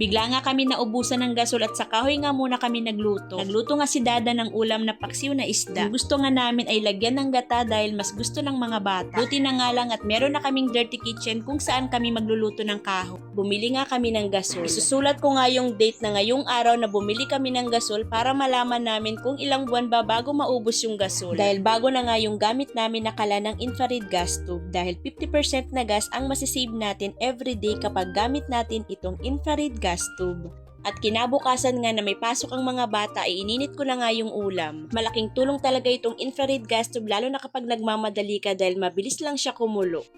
Bigla nga kami naubusan ng gasol at sa kahoy nga muna kami nagluto. Nagluto nga si Dada ng ulam na paksiw na isda. Ang gusto nga namin ay lagyan ng gata dahil mas gusto ng mga bata. Buti na nga lang at meron na kaming dirty kitchen kung saan kami magluluto ng kahoy. Bumili nga kami ng gasol. Isusulat ko nga yung date na ngayong araw na bumili kami ng gasol para malaman namin kung ilang buwan ba bago maubos yung gasol. Dahil bago na nga yung gamit namin nakala ng infrared gas tube dahil 50% na gas ang masisave natin everyday kapag gamit natin itong infrared gas tube. At kinabukasan nga na may pasok ang mga bata ay ininit ko na nga yung ulam. Malaking tulong talaga itong infrared gas tube lalo na kapag nagmamadali ka dahil mabilis lang siya kumulo.